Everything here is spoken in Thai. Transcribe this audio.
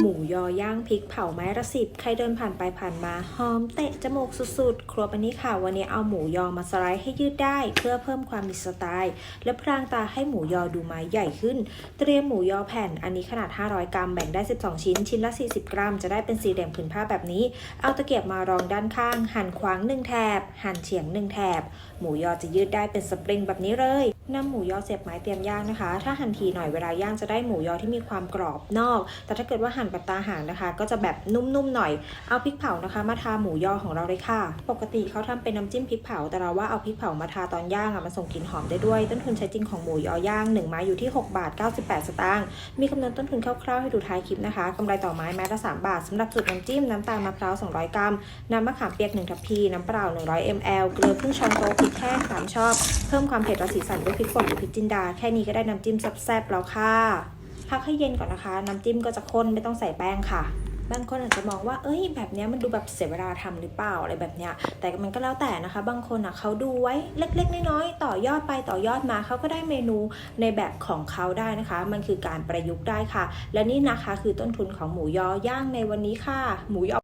หมูยอย่างพริกเผาไม้ละสิบ ใครเดินผ่านไปผ่านมาหอมเตะจมูกสุดๆ ครัวปันนี้ค่ะ วันนี้เอาหมูยอมาสไลด์ให้ยืดได้ เพื่อเพิ่มความมีสไตล์ และพรางตาให้หมูยอดูไม้ใหญ่ขึ้น เตรียมหมูยอแผ่นอันนี้ขนาด 500 กรัมแบ่งได้ 12 ชิ้น ชิ้นละ 40 กรัม จะได้เป็นสี่เหลี่ยมผืนผ้าแบบนี้ เอาตะเกียบมารองด้านข้าง หั่นขวางหนึ่งแถบ หั่นเฉียงหนึ่งแถบ หมูยอจะยืดได้เป็นสปริงแบบนี้เลยนำหมูยอเสียบไม้เตรียมย่างนะคะ ถ้าหั่นทีหน่อยเวลาย่างจะได้หมูยอที่มีความกรอบนอก แต่ถ้าเกิดว่าหั่นแบบตาห่างนะคะ ก็จะแบบนุ่มๆหน่อย เอาพริกเผานะคะ มาทาหมูยอของเราเลยค่ะ ปกติเขาทำเป็นน้ำจิ้มพริกเผา แต่เราว่าเอาพริกเผามาทาตอนย่างอะมันส่งกลิ่นหอมได้ด้วย ต้นทุนใช้จริงของหมูยอย่าง1ไม้อยู่ที่ 6 บาท 98 สตางค์ มีคำนวณต้นทุนคร่าวๆให้ดูท้ายคลิปนะคะกำไรต่อไม้ไม้ละ 3 บาทสำหรับสูตรน้ำจิ้มน้ำตาลมะพร้าว 200 กรัม น้ำมะขามเปียก 1 ทัพพี น้ำเปล่า 100 ml เกลือครึ่งช้อนโต๊ะพริกแห้งตามชอบ เพิ่มความเผ็ดและสีสันด้วยพริกป่นหรือพริกจินดา แค่นี้ก็ได้น้ำจิ้มแซ่บๆแล้วค่ะ พักให้เย็นก่อนนะคะ น้ำจิ้มก็จะข้นไม่ต้องใส่แป้งค่ะบางคนอาจจะมองว่า เอ้ย แบบนี้มันดูแบบเสียเวลาทำหรือเปล่าอะไรแบบเนี้ย แต่มันก็แล้วแต่นะคะ บางคนอะเขาดูไว้เล็ก ๆ น้อยๆ ต่อยอดไปต่อยอดมาเขาก็ได้เมนูในแบบของเขาได้นะคะ มันคือการประยุกต์ได้ค่ะ และนี่นะคะคือต้นทุนของหมูยอย่างในวันนี้ค่ะ หมูยอ